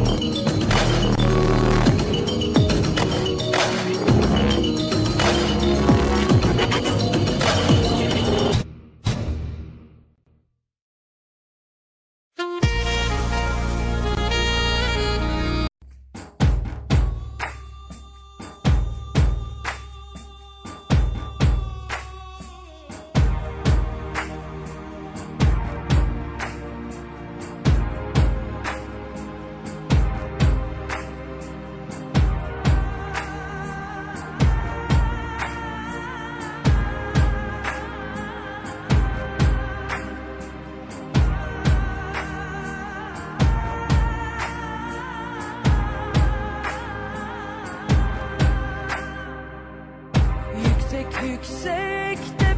Yüksek yüksek tepelere